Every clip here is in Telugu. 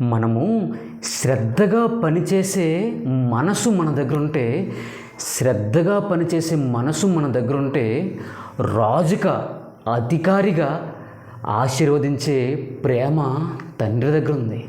మనము శ్రద్ధగా పనిచేసే మనసు మన దగ్గర ఉంటే శ్రద్ధగా పనిచేసే మనసు మన దగ్గర ఉంటే రాజుగా అధికారిగా ఆశీర్వదించే ప్రేమ తండ్రి దగ్గర ఉంది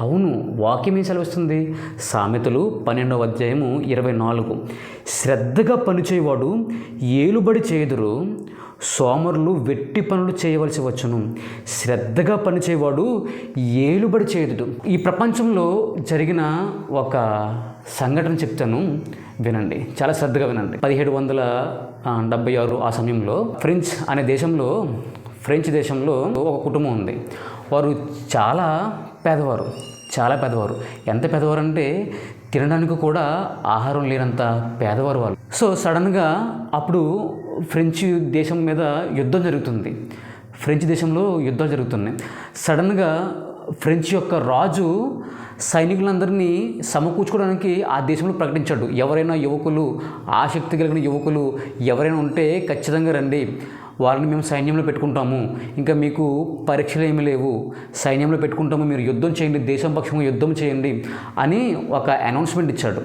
అవును వాక్యం ఏం సెలవిస్తుంది? సామెతలు పన్నెండవ అధ్యాయము ఇరవై నాలుగు. శ్రద్ధగా పనిచేయవాడు ఏలుబడి చేదురు సోమరులు వెట్టి పనులు చేయవలసి వచ్చును. శ్రద్ధగా పనిచేయవాడు ఏలుబడి చేయదు ఈ ప్రపంచంలో జరిగిన ఒక సంఘటన చెప్తాను వినండి. చాలా శ్రద్ధగా వినండి. పదిహేడు వందల డెబ్బై ఆరు ఆ సమయంలో ఫ్రెంచ్ అనే దేశంలో ఫ్రెంచ్ దేశంలో ఒక కుటుంబం ఉంది. వారు చాలా పేదవారు. చాలా పెదవారు. ఎంత పెదవారు అంటే తినడానికి కూడా ఆహారం లేనంత పేదవారు వాళ్ళు. సో సడన్గా అప్పుడు ఫ్రెంచ్ దేశం మీద యుద్ధం జరుగుతుంది. ఫ్రెంచ్ దేశంలో యుద్ధాలు జరుగుతున్నాయి. సడన్గా ఫ్రెంచ్ యొక్క రాజు సైనికులందరినీ సమకూర్చుకోవడానికి ఆ దేశంలో ప్రకటించాడు. ఎవరైనా యువకులు ఆసక్తి కలిగిన యువకులు ఎవరైనా ఉంటే ఖచ్చితంగా రండి. వాళ్ళని మేము సైన్యంలో పెట్టుకుంటాము. ఇంకా మీకు పరీక్షలు ఏమీ లేవు. సైన్యంలో పెట్టుకుంటాము మీరు యుద్ధం చేయండి దేశం పక్షంగా యుద్ధం చేయండి అని ఒక అనౌన్స్మెంట్ ఇచ్చాడు.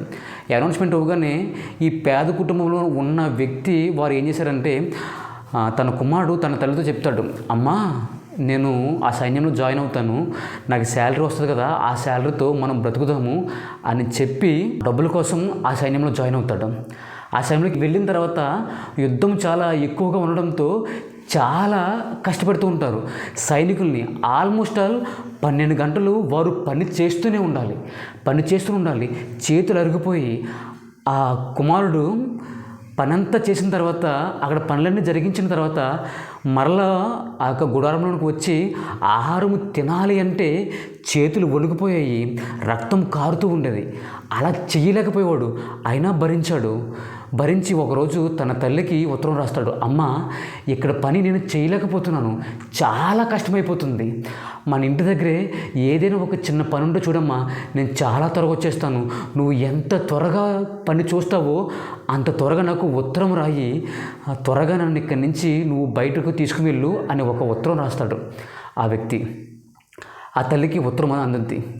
అనౌన్స్మెంట్ ఇవ్వగానే ఈ పేద కుటుంబంలో ఉన్న వ్యక్తి వారు ఏం చేశారంటే తన కుమారుడు తన తల్లితో చెప్తాడు అమ్మా నేను ఆ సైన్యంలో జాయిన్ అవుతాను. నాకు శాలరీ వస్తుంది కదా ఆ శాలరీతో మనం బ్రతుకుదాము అని చెప్పి డబ్బుల కోసం ఆ సైన్యంలో జాయిన్ అవుతాడు. ఆ సమయంలోకి వెళ్ళిన తర్వాత యుద్ధం చాలా ఎక్కువగా ఉండడంతో చాలా కష్టపడుతూ ఉంటారు. సైనికుల్ని ఆల్మోస్ట్ ఆల్ పన్నెండు గంటలు వారు పని చేస్తూనే ఉండాలి. పని చేస్తూ ఉండాలి. చేతులు అరిగిపోయి ఆ కుమారుడు పనంతా చేసిన తర్వాత అక్కడ పనులన్నీ జరిగించిన తర్వాత మరలా ఆ యొక్క గుడారంలోనికి వచ్చి ఆహారం తినాలి అంటే చేతులు వణుకుపోయాయి. రక్తం కారుతూ ఉండేది. అలా చేయలేకపోయేవాడు. అయినా భరించాడు. భరించి ఒకరోజు తన తల్లికి ఉత్తరం రాస్తాడు అమ్మ ఇక్కడ పని నేను చేయలేకపోతున్నాను చాలా కష్టమైపోతుంది. మన ఇంటి దగ్గరే ఏదైనా ఒక చిన్న పని ఉంటే చూడమ్మా నేను చాలా త్వరగా వచ్చేస్తాను. నువ్వు ఎంత త్వరగా పని చూస్తావో అంత త్వరగా నాకు ఉత్తరం రాయి. త్వరగా నన్ను ఇక్కడి నుంచి నువ్వు బయటకు తీసుకువెళ్ళు అని ఒక ఉత్తరం రాస్తాడు ఆ వ్యక్తి. ఆ తల్లికి ఉత్తరం అందింది.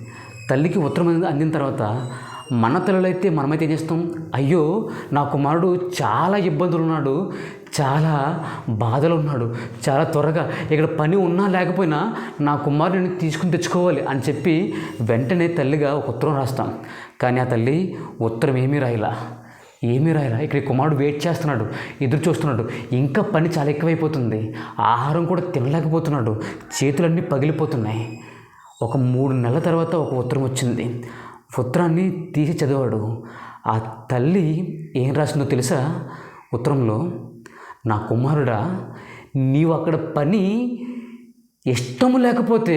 తల్లికి ఉత్తరం అందిన తర్వాత మన అయితే మనమైతే ఏం చేస్తాం? అయ్యో నా కుమారుడు చాలా ఇబ్బందులు ఉన్నాడు చాలా బాధలు ఉన్నాడు చాలా త్వరగా ఇక్కడ పని ఉన్నా లేకపోయినా నా కుమారుడిని తీసుకుని తెచ్చుకోవాలి అని చెప్పి వెంటనే తల్లిగా ఒక ఉత్తరం రాస్తాం. కానీ ఆ తల్లి ఉత్తరం ఏమీ రాయలా. ఏమీ రాయరా ఇక్కడ కుమారుడు వెయిట్ చేస్తున్నాడు ఎదురు చూస్తున్నాడు. ఇంకా పని చాలా ఎక్కువైపోతుంది. ఆహారం కూడా తినలేకపోతున్నాడు. చేతులన్నీ పగిలిపోతున్నాయి. ఒక మూడు నెలల తర్వాత ఒక ఉత్తరం వచ్చింది. ఉత్తరాన్ని తీసి చదివాడు. ఆ తల్లి ఏం రాసిందో తెలుసా? ఉత్తరంలో నా కుమారుడా నీవు అక్కడ పని ఇష్టము లేకపోతే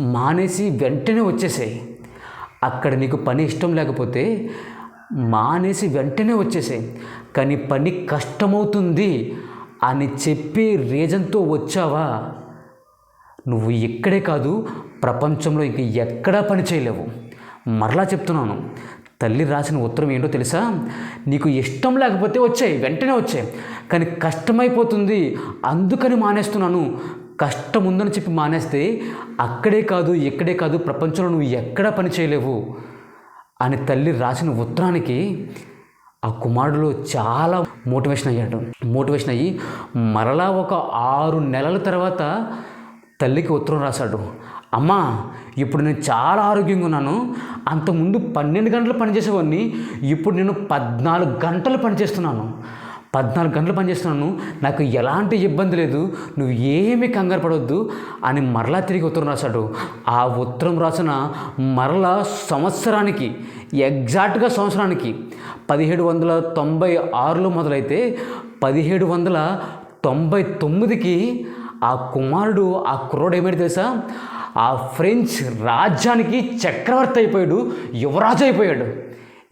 మానేసి వెంటనే వచ్చేసాయి. అక్కడ నీకు పని ఇష్టం లేకపోతే మానేసి వెంటనే వచ్చేసాయి. కానీ పని కష్టమవుతుంది అని చెప్పి రీజన్తో వచ్చావా? నువ్వు ఇక్కడే కాదు ప్రపంచంలో ఇంక ఎక్కడా పని చేయలేవు. మరలా చెప్తున్నాను. తల్లి రాసిన ఉత్తరం ఏంటో తెలుసా? నీకు ఇష్టం లేకపోతే వచ్చాయి వెంటనే వచ్చాయి. కానీ కష్టమైపోతుంది. అందుకని మానేస్తున్నాను. కష్టం ఉందని చెప్పి మానేస్తే అక్కడే కాదు ఇక్కడే కాదు ప్రపంచంలో నువ్వు ఎక్కడా పని చేయలేవు అని తల్లి రాసిన ఉత్తరానికి ఆ కుమారుడు చాలా మోటివేషన్ అయ్యాడు. మోటివేషన్ అయ్యి మరలా ఒక ఆరు నెలల తర్వాత తల్లికి ఉత్తరం రాశాడు. అమ్మా ఇప్పుడు నేను చాలా ఆరోగ్యంగా ఉన్నాను. అంతకుముందు పన్నెండు గంటలు పనిచేసేవాడిని ఇప్పుడు నేను పద్నాలుగు గంటలు పనిచేస్తున్నాను. పద్నాలుగు గంటలు పనిచేస్తున్నాను నాకు ఎలాంటి ఇబ్బంది లేదు నువ్వు ఏమీ కంగారు పడవద్దు అని మరలా తిరిగి ఉత్తరం రాశాడు. ఆ ఉత్తరం రాసిన మరలా సంవత్సరానికి ఎగ్జాక్ట్గా సంవత్సరానికి పదిహేడు వందల తొంభై ఆరులో మొదలైతే పదిహేడు వందల తొంభై తొమ్మిదికి ఆ కుమారుడు ఆ కుర్రోడు ఏమైనా తెలుసా? ఆ ఫ్రెంచ్ రాజ్యానికి చక్రవర్తి అయిపోయాడు యువరాజు అయిపోయాడు.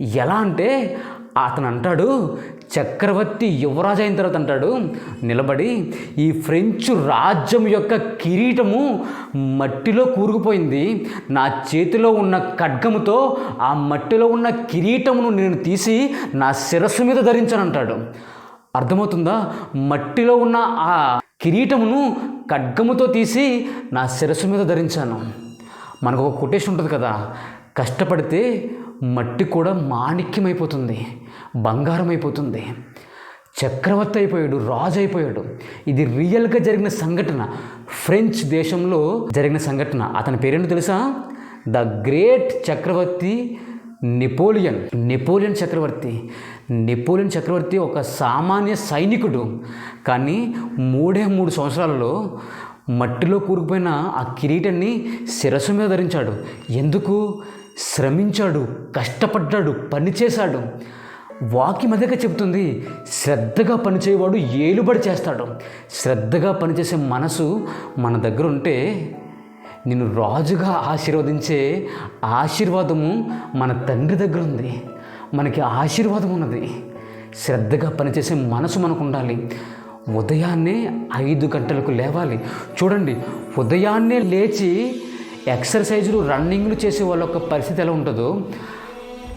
ఎలా అంటే అతను అంటాడు చక్రవర్తి యువరాజు అయిన తర్వాత అంటాడు నిలబడి ఈ ఫ్రెంచ్ రాజ్యం యొక్క కిరీటము మట్టిలో కూరుకుపోయింది. నా చేతిలో ఉన్న ఖడ్గముతో ఆ మట్టిలో ఉన్న కిరీటమును నేను తీసి నా శిరస్సు మీద ధరించానంటాడు అర్థమవుతుందా? మట్టిలో ఉన్న ఆ కిరీటమును ఖడ్గముతో తీసి నా శిరస్సు మీద ధరించాను. మనకు ఒక కొటేషన్ ఉంటుంది కదా కష్టపడితే మట్టి కూడా మాణిక్యమైపోతుంది బంగారం అయిపోతుంది చక్రవర్తి అయిపోయాడు రాజు అయిపోయాడు. ఇది రియల్గా జరిగిన సంఘటన. ఫ్రెంచ్ దేశంలో జరిగిన సంఘటన. అతని పేరేంటో తెలుసా? ద గ్రేట్ చక్రవర్తి నెపోలియన్ నెపోలియన్ చక్రవర్తి. నెపోలియన్ చక్రవర్తి ఒక సామాన్య సైనికుడు. కానీ మూడే మూడు సంవత్సరాలలో మట్టిలో కూరుకుపోయిన ఆ కిరీటాన్ని శిరస్సు మీద ధరించాడు. ఎందుకు? శ్రమించాడు కష్టపడ్డాడు పనిచేశాడు. వాక్యం అదేగా చెప్తుంది శ్రద్ధగా పనిచేయవాడు ఏలుబడి చేస్తాడు. శ్రద్ధగా పనిచేసే మనసు మన దగ్గర ఉంటే నిన్ను రాజుగా ఆశీర్వదించే ఆశీర్వాదము మన తండ్రి దగ్గర ఉంది. మనకి ఆశీర్వాదం ఉన్నది. శ్రద్ధగా పనిచేసే మనసు మనకు ఉండాలి. ఉదయాన్నే ఐదు గంటలకు లేవాలి. చూడండి ఉదయాన్నే లేచి ఎక్సర్సైజులు రన్నింగ్లు చేసే వాళ్ళ యొక్క పరిస్థితి ఎలా ఉంటుందో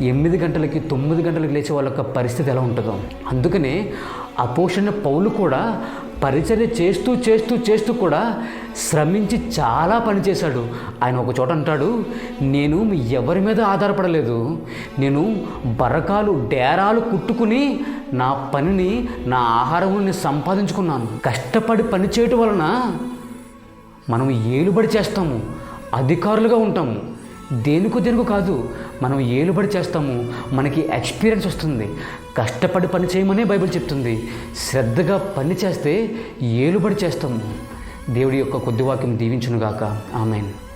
ఎనిమిది గంటలకి తొమ్మిది గంటలకు లేచే వాళ్ళ యొక్క పరిస్థితి ఎలా ఉంటుందో. అందుకనే అపోషణ పౌలు కూడా పరిచర్య చేస్తూ చేస్తూ చేస్తూ కూడా శ్రమించి చాలా పని చేశాడు. ఆయన ఒక చోట అంటాడు నేను మీ ఎవరి మీద ఆధారపడలేదు. నేను బరకాలు డేరాలు కుట్టుకుని నా పనిని నా ఆహారముని సంపాదించుకున్నాను. కష్టపడి పని చేయటం వలన మనం ఏలుబడి చేస్తాము అధికారులుగా ఉంటాము. దేనికో దేనికో కాదు మనం ఏలుబడి చేస్తాము. మనకి ఎక్స్పీరియన్స్ వస్తుంది. కష్టపడి పని చేయమనే బైబిల్ చెప్తుంది. శ్రద్ధగా పని చేస్తే ఏలుబడి చేస్తాము దేవుడి యొక్క కొద్ది వాక్యం దీవించునుగాక. ఆమెన్.